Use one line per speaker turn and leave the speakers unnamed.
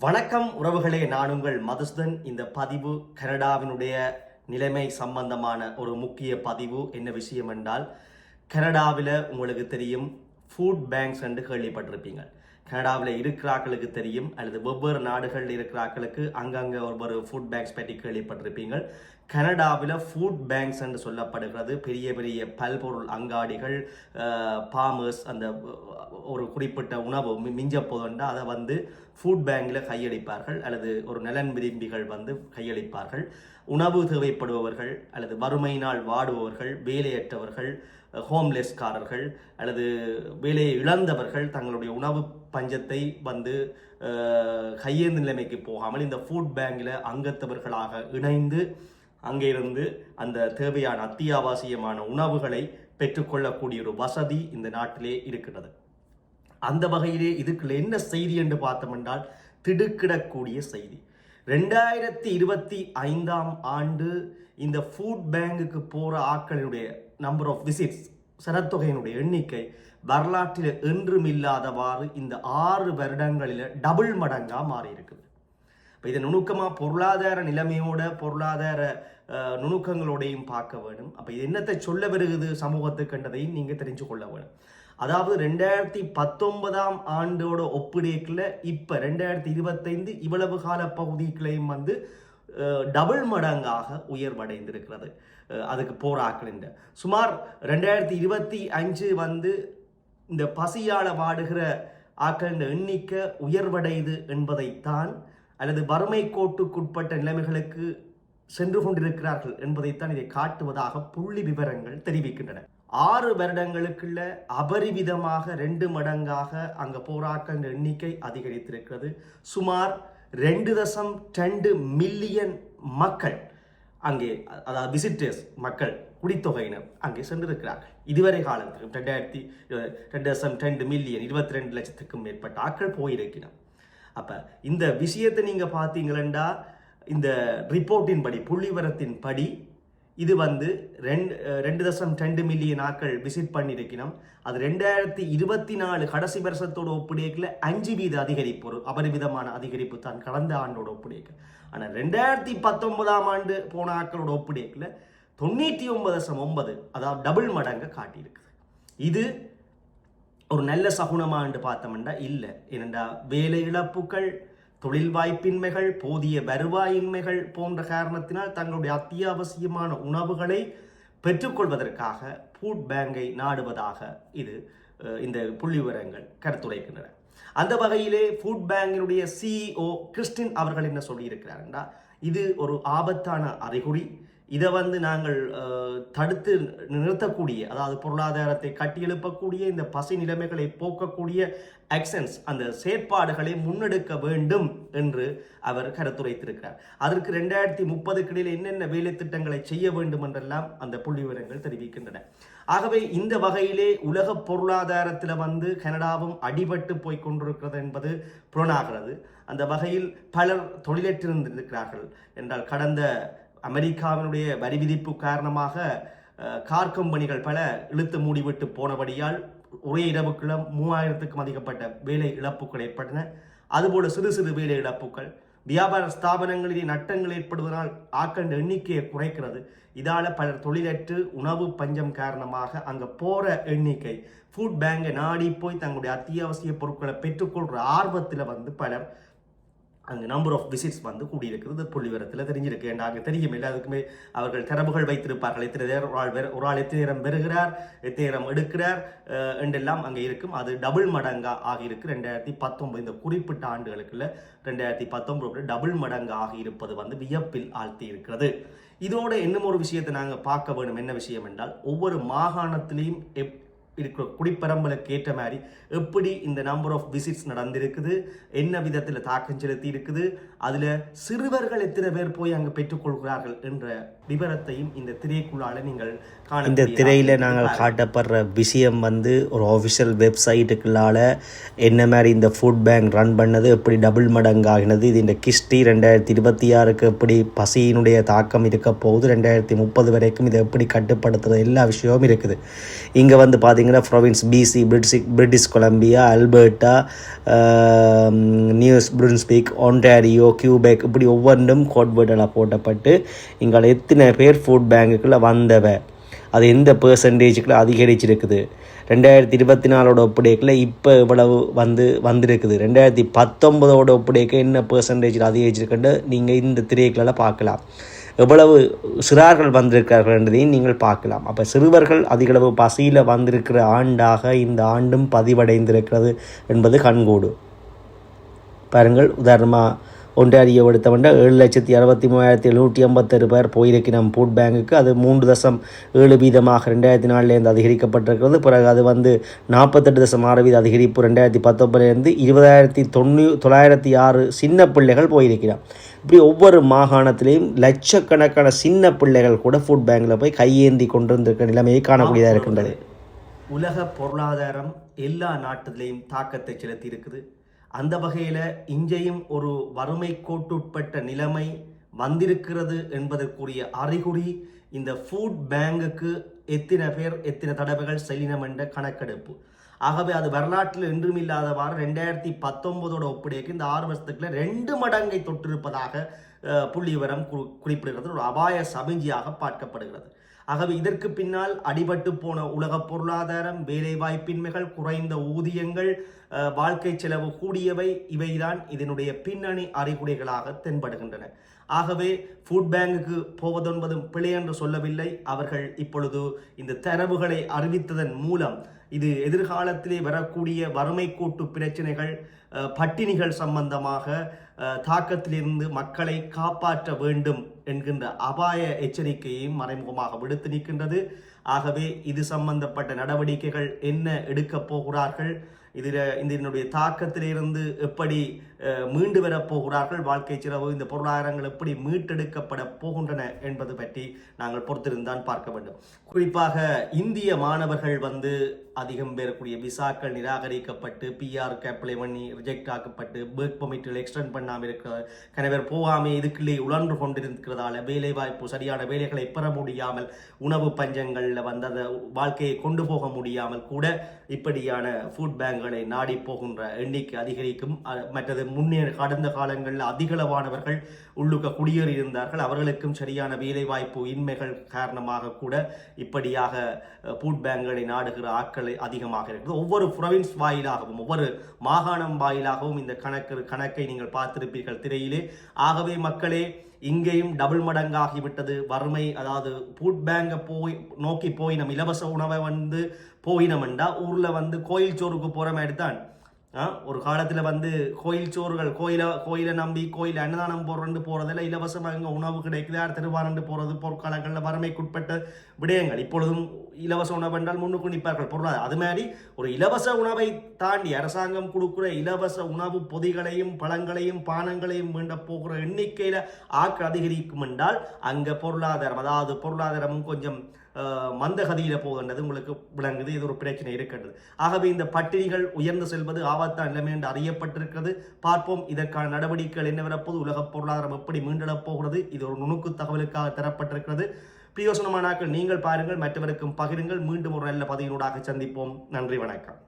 வணக்கம் உறவுகளே நான் உங்கள் மதுசூதன் இந்த பதிவு கனடாவினுடைய நிலைமை சம்பந்தமான ஒரு முக்கிய பதிவு. என்ன விஷயம் என்றால் கனடாவில் உங்களுக்கு தெரியும் ஃபுட் பேங்க்ஸ் என்று கேள்விப்பட்டிருப்பீங்க. கனடாவில் இருக்கிறாக்களுக்கு தெரியும் அல்லது வெவ்வேறு நாடுகளில் இருக்கிறாக்களுக்கு அங்கங்கே ஒவ்வொரு ஃபுட் பேங்க்ஸ் பற்றி கேள்விப்பட்டிருப்பீங்க. கனடாவில் ஃபுட் பேங்க்ஸ் என்று சொல்லப்படுகிறது. பெரிய பெரிய பல்பொருள் அங்காடிகள் பாமர்ஸ் அந்த ஒரு குறிப்பிட்ட உணவு மி- மிஞ்ச போதுண்டா அதை வந்து ஃபுட் பேங்கில் கையளிப்பார்கள் அல்லது ஒரு நலன் விரும்பிகள் வந்து கையளிப்பார்கள். உணவு தேவைப்படுபவர்கள் அல்லது வறுமையினால் வாடுபவர்கள் வேலையற்றவர்கள் ஹோம்லெஸ்காரர்கள் அல்லது வேலையை இழந்தவர்கள் தங்களுடைய உணவு பஞ்சத்தை வந்து அஹ், கையேந்து நிலைமைக்கு போகாமல் இந்த ஃபுட் பேங்கில் அங்கத்தவர்களாக இணைந்து அங்கே இருந்து அந்த தேவையான அத்தியாவசியமான உணவுகளை பெற்றுக்கொள்ளக்கூடிய ஒரு வசதி இந்த நாட்டிலே இருக்கிறது அந்த வகையிலே இதுக்குள்ள என்ன செய்தி என்று பார்த்தோம் என்றால் திடுக்கிடக்கூடிய செய்தி. ரெண்டாயிரத்தி இருபத்தி ஐந்தாம் ஆண்டு இந்த ஃபுட் பேங்குக்கு போகிற ஆக்களினுடைய நம்பர் ஆஃப் விசிட்ஸ் சனத்தொகையினுடைய எண்ணிக்கை வரலாற்றில் என்றும் இல்லாதவாறு இந்த ஆறு வருடங்களில் டபுள் மடங்காக மாறி இருக்குது இப்போ இதை நுணுக்கமாக பொருளாதார நிலைமையோட பொருளாதார நுணுக்கங்களோடையும் பார்க்க வேணும் அப்போ இது என்னத்தை சொல்ல வருகுது சமூகத்துக்குன்றதையும் நீங்கள் தெரிஞ்சு கொள்ள வேணும் அதாவது ரெண்டாயிரத்தி பத்தொன்பதாம் ஆண்டோட ஒப்பிடேக்கில் இப்போ ரெண்டாயிரத்தி இருபத்தைந்து இவ்வளவு கால பகுதிகளையும் வந்து டபுள் மடங்காக உயர்வடைந்திருக்கிறது. அதுக்கு போராக்களின் சுமார் ரெண்டாயிரத்தி இருபத்தி அஞ்சு வந்து இந்த பசியால் வாடுகிற ஆக்களின் எண்ணிக்கை உயர்வடையுது என்பதைத்தான் அல்லது வறுமை கோட்டுக்குட்பட்ட நிலைமைகளுக்கு சென்று கொண்டிருக்கிறார்கள் என்பதைத்தான் இதை காட்டுவதாக புள்ளி விவரங்கள் தெரிவிக்கின்றன. ஆறு வருடங்களுக்குள்ள அபரிவிதமாக ரெண்டு மடங்காக அங்கே போராக்கள் எண்ணிக்கை அதிகரித்திருக்கிறது. சுமார் ரெண்டு தசம் ரெண்டு மில்லியன் மக்கள் அங்கே அதாவது விசிட்டர்ஸ் மக்கள் குடித்தொகையினர் அங்கே சென்றிருக்கிறார்கள் இதுவரை காலத்தில் ரெண்டாயிரத்தி ரெண்டு தசம் ரெண்டு மில்லியன் இருபத்தி ரெண்டு லட்சத்துக்கும் மேற்பட்ட ஆட்கள் போயிருக்கிறோம் அப்போ இந்த விஷயத்தை நீங்கள் பார்த்தீங்களா இந்த ரிப்போர்ட்டின் படி புள்ளிவரத்தின் படி இது வந்து ரெண்டு ரெண்டு தசம் ரெண்டு மில்லியன் ஆட்கள் விசிட் பண்ணியிருக்கணும் அது ரெண்டாயிரத்தி இருபத்தி நாலு கடைசி வருஷத்தோட ஒப்பிடைக்கல அஞ்சு வீத அதிகரிப்பு ஒரு அபரிவிதமான அதிகரிப்பு தான் கடந்த ஆண்டோட ஒப்பிடைக்க. ஆனால் ரெண்டாயிரத்தி பத்தொன்பதாம் ஆண்டு போன ஆட்களோட ஒப்பிடைக்கல தொண்ணூற்றி ஒன்பது தசம் ஒன்பது அதாவது டபுள் மடங்கு காட்டியிருக்குது இது ஒரு நல்ல சகுனமாண்டு பார்த்தோம்னா இல்லை. ஏனென்றா வேலை இழப்புகள் தொழில் வாய்ப்பின்மைகள் போதிய வருவாயின்மைகள் போன்ற காரணத்தினால் தங்களுடைய அத்தியாவசியமான உணவுகளை பெற்றுக்கொள்வதற்காக ஃபுட் பேங்கை நாடுவதாக இது இந்த இந்த புள்ளிவிவரங்கள் கருத்துரைக்கின்றன. அந்த வகையிலே ஃபுட் பேங்கினுடைய சிஇஓ கிறிஸ்டின் அவர்கள் என்ன சொல்லியிருக்கிறாருன்னா இது ஒரு ஆபத்தான அறிகுறி. இதை வந்து நாங்கள் தடுத்து நிறுத்தக்கூடிய அதாவது பொருளாதாரத்தை கட்டியெழுப்பக்கூடிய இந்த பசி நிலைமைகளை போக்கக்கூடிய ஆக்ஷன்ஸ் அந்த செயற்பாடுகளை முன்னெடுக்க வேண்டும் என்று அவர் கருத்துரைத்திருக்கிறார். அதற்கு ரெண்டாயிரத்தி முப்பதுக்கு இடையில் என்னென்ன வேலை திட்டங்களை செய்ய வேண்டும் என்றெல்லாம் அந்த புள்ளி விவரங்கள் தெரிவிக்கின்றன. ஆகவே இந்த வகையிலே உலக பொருளாதாரத்தில் வந்து கனடாவும் அடிபட்டு போய் கொண்டிருக்கிறது என்பது புலனாகிறது. அந்த வகையில் பலர் தொழிலற்றிருந்திருக்கிறார்கள். என்றால் கடந்த அமெரிக்காவினுடைய வரி விதிப்பு காரணமாக கார் கம்பெனிகள் பல இழுத்து மூடிவிட்டு போனபடியால் ஒரே இரவுக்குள்ள மூவாயிரத்துக்கும் அதிகப்பட்ட வேலை இழப்புகள் ஏற்பட்டன. அதுபோல சிறு சிறு வேலை இழப்புகள் வியாபார ஸ்தாபனங்களிலே நட்டங்கள் ஏற்படுவதனால் ஆக்கண்ட எண்ணிக்கையை குறைக்கிறது. இதால் பலர் தொழிலற்று உணவு பஞ்சம் காரணமாக அங்கே போகிற எண்ணிக்கை ஃபுட் பேங்கை நாடி போய் தங்களுடைய அத்தியாவசிய பொருட்களை பெற்றுக்கொள்கிற ஆர்வத்தில் வந்து பலர் அங்கே நம்பர் ஆஃப் விசிட்ஸ் வந்து கூடியிருக்கிறது புள்ளிவரத்தில் தெரிஞ்சிருக்கு. ஏன்னா அங்கே தெரியும் எல்லாத்துக்குமே அவர்கள் தரவுகள் வைத்திருப்பார்கள். எத்தனை நேரம் ஒரு ஆள் ஒரு ஆள் எத்தனை நேரம் பெறுகிறார் எத்தனை நேரம் எடுக்கிறார் என்றெல்லாம் அங்கே இருக்கும். அது டபுள் மடங்கா ஆகியிருக்கு. ரெண்டாயிரத்தி பத்தொம்பது இந்த குறிப்பிட்ட ஆண்டுகளுக்குள்ள ரெண்டாயிரத்தி பத்தொம்பது டபுள் மடங்கு ஆகியிருப்பது வந்து வியப்பில் ஆழ்த்தி இருக்கிறது இதோட இன்னும் ஒரு விஷயத்தை நாங்கள் பார்க்க வேண்டும் என்ன விஷயம் என்றால் ஒவ்வொரு மாகாணத்திலையும் எப் இருக்கிற குடிப்பரம்பலுக்கு ஏற்ற மாதிரி எப்படி இந்த நம்பர் ஆஃப் விசிட்ஸ் நடந்திருக்குது என்ன விதத்தில் தாக்கம் செலுத்தி இருக்குது அதில் சிறுவர்கள் எத்தனை பேர் போய் அங்கே பெற்றுக்கொள்கிறார்கள் என்ற விவரத்தையும் இந்த திரைக்குள்ளால நீங்கள் காண
இந்த திரையில் நாங்கள் காட்டப்படுற விஷயம் வந்து ஒரு ஆஃபிஷியல் வெப்சைட்டுக்குள்ளால என்ன மாதிரி இந்த ஃபுட் பேங்க் ரன் பண்ணது எப்படி டபுள் மடங்கு ஆகினது இது இந்த கிஸ்டி ரெண்டாயிரத்தி இருபத்தி ஆறுக்கு எப்படி பசியினுடைய தாக்கம் இருக்க போகுது ரெண்டாயிரத்தி முப்பது வரைக்கும் இதை எப்படி கட்டுப்படுத்துறது எல்லா விஷயமும் இருக்குது. இங்கே வந்து பார்த்தீங்கன்னா province BC British British Columbia Alberta New Brunswick Ontario Quebec இப்படி ஒவ்வொன்றும் கோட்வேர்டெல்லாம் போட்டப்பட்டு இங்கே எத்தனை பேர் ஃபுட் பேங்குக்குள்ளே வந்தவ? அது எந்த பெர்சன்டேஜுக்குள்ள அதிகரிச்சிருக்குது? ரெண்டாயிரத்தி இருபத்தி நாலோட ஒப்படைக்கில் இப்போ இவ்வளவு வந்து வந்திருக்குது. ரெண்டாயிரத்தி பத்தொம்போதோட ஒப்படைக்க என்ன பெர்சன்டேஜில் அதிகரிச்சிருக்குன்னு நீங்கள் இந்த திரைகளில் பார்க்கலாம். எவ்வளவு சிறார்கள் வந்திருக்கிறார்கள் என்றதையும் நீங்கள் பார்க்கலாம். அப்போ சிறுவர்கள் அதிகளவு பசியில் வந்திருக்கிற ஆண்டாக இந்த ஆண்டும் பதிவடைந்திருக்கிறது என்பது கண்கூடு. பாருங்கள் உதாரணமாக ஒன்றாரிய எடுத்தவண்ட ஏழு லட்சத்தி அறுபத்தி மூவாயிரத்தி எழுநூற்றி ஐம்பத்தெரு பேர் போயிருக்கிறோம் ஃபுட் பேங்குக்கு அது மூன்று தசம் ஏழு வீதமாக ரெண்டாயிரத்தி நாலுலேருந்து அதிகரிக்கப்பட்டிருக்கிறது. பிறகு அது வந்து நாற்பத்தெட்டு தசம் ஆறு வீத அதிகரிப்பு ரெண்டாயிரத்தி பத்தொன்பதுலேருந்து இருபதாயிரத்தி தொண்ணூ தொள்ளாயிரத்தி ஆறு சின்ன பிள்ளைகள் போயிருக்கிறான் இப்படி ஒவ்வொரு மாகாணத்திலையும் லட்சக்கணக்கான சின்ன பிள்ளைகள் கூட ஃபுட் பேங்கில் போய் கையேந்தி கொண்டிருந்திருக்கிற நிலைமையை காணக்கூடியதாக இருக்கின்றது.
உலக பொருளாதாரம் எல்லா நாட்டிலையும் தாக்கத்தை செலுத்தி இருக்குது அந்த வகையில் இங்கேயும் ஒரு வறுமை கோட்டுட்பட்ட நிலைமை வந்திருக்கிறது என்பதற்குரிய அறிகுறி இந்த ஃபுட் பேங்குக்கு எத்தனை பேர் எத்தனை தடவைகள் செல்லினம் என்ற கணக்கெடுப்பு. ஆகவே அது வரலாற்றில் என்றும் இல்லாதவாறு ரெண்டாயிரத்தி பத்தொன்பதோட ஒப்படைக்கு இந்த ஆறு வருஷத்துக்குள்ள ரெண்டு மடங்கை தொட்டிருப்பதாக புள்ளி விவரம் குறி- குறிப்பிடுகிறது. ஒரு அபாய சமிஞ்சியாக பார்க்கப்படுகிறது. ஆகவே இதற்கு பின்னால் அடிபட்டு போன உலக பொருளாதாரம் வேலைவாய்ப்பின்மைகள் குறைந்த ஊதியங்கள் வாழ்க்கை செலவு கூடியவை இவைதான் இதனுடைய பின்னணி அறிகுறிகளாக தென்படுகின்றன. ஆகவே ஃபுட் பேங்குக்கு போவதென்பதும் பிழை என்று சொல்லவில்லை. அவர்கள் இப்பொழுது இந்த தரவுகளை அறிவித்ததன் மூலம் இது எதிர்காலத்திலே வரக்கூடிய வறுமை கூட்டு பிரச்சனைகள் பட்டினிகள் சம்பந்தமாக தாக்கத்திலிருந்து மக்களை காப்பாற்ற வேண்டும் என்கின்ற அபாய எச்சரிக்கையையும் மறைமுகமாக விடுத்து நிற்கின்றது ஆகவே இது சம்பந்தப்பட்ட நடவடிக்கைகள் என்ன எடுக்கப் போகிறார்கள் இதில் இதனுடைய தாக்கத்திலிருந்து எப்படி மீண்டு வரப் போகிறார்கள். வாழ்க்கை செலவு இந்த பொருளாதாரங்கள் எப்படி மீட்டெடுக்கப்பட போகின்றன என்பது பற்றி நாங்கள் பொறுத்திருந்தான் பார்க்க வேண்டும். குறிப்பாக இந்திய மாணவர்கள் வந்து அதிகம் பெறக்கூடிய விசாக்கள் நிராகரிக்கப்பட்டு பிஆர் அப்ளை பண்ணி ரிஜெக்ட் ஆக்கப்பட்டு பேக் பர்மிட்டில் எக்ஸ்டெண்ட் பண்ணாமல் இருக்கிற கணவர் போகாமல் இதுக்குள்ளே உழன்று கொண்டிருக்கிறதால வேலை வாய்ப்பு சரியான வேலைகளை பெற முடியாமல் உணவு பஞ்சங்களில் வந்து அந்த வாழ்க்கையை கொண்டு போக முடியாமல் கூட இப்படியான ஃபுட் பேங்குகளை நாடி போகின்ற எண்ணிக்கை அதிகரிக்கும். மற்றது முன்னே கடந்த காலங்களில் அதிகளவானவர்கள் உள்ளுக்க குடியேறி இருந்தார்கள் அவர்களுக்கும் சரியான வேலைவாய்ப்பு இன்மைகள் காரணமாக கூட இப்படியாக ஃபுட் பேங்குகளை நாடுகிற ஆட்கள் அதிகமாக இருக்குது. ஒவ்வொரு புரவின்ஸ் வாயிலாகவும் ஒவ்வொரு மாகாணம் வாயிலாகவும் இந்த கணக்கு கணக்கை நீங்கள் பார்த்திருப்பீர்கள் திரையிலே. ஆகவே மக்களே இங்கேயும் டபுள் மடங்காகிவிட்டது. வறுமை அதாவது ஃபுட் பேங்கை போய் நோக்கி போய் நம்ம இலவச உணவை வந்து போயினமெண்டா ஊரில் வந்து கோயில் சோறுக்கு போகிற மாதிரி தான். ஒரு காலத்தில் வந்து கோயில் சோறுகள் கோயிலை கோயிலை நம்பி கோயில் அன்னதானம் போடுறேன்னு போகிறதில்ல இலவசமாக இங்கே உணவு கிடைக்குது. யார் திருவாரண்டு போகிறது பொற்காலங்களில் வறுமைக்குட்பட்ட விடயங்கள். இப்பொழுதும் இலவச உணவு என்றால் முன்னுக்கு நிற்பார்கள். பொருளாதாரம் அது மாதிரி ஒரு இலவச உணவை தாண்டி அரசாங்கம் கொடுக்குற இலவச உணவு பொதிகளையும் பழங்களையும் பானங்களையும் வேண்ட போகிற எண்ணிக்கையில் ஆக்கள் அதிகரிக்கும் என்றால் அங்கே பொருளாதாரம் அதாவது பொருளாதாரமும் கொஞ்சம் மந்தகதியில் மந்தகதியில போகின்றது உங்களுக்கு விளங்குது இது ஒரு பிரச்சனை இருக்கின்றது. ஆகவே இந்த பட்டினிகள் உயர்ந்து செல்வது ஆபத்தான நிலைமை என்று அறியப்பட்டிருக்கிறது. பார்ப்போம் இதற்கான நடவடிக்கைகள் என்ன வரப்போது உலக பொருளாதாரம் எப்படி மீண்டெழப் போகிறது இது ஒரு நுணுக்கு தகவலுக்காக தரப்பட்டிருக்கிறது. பிரியோசனமானாக்கள் நீங்கள் பாருங்கள் மற்றவருக்கும் பகிருங்கள் மீண்டும் ஒரு நல்ல பதிவினூடாக சந்திப்போம். நன்றி வணக்கம்.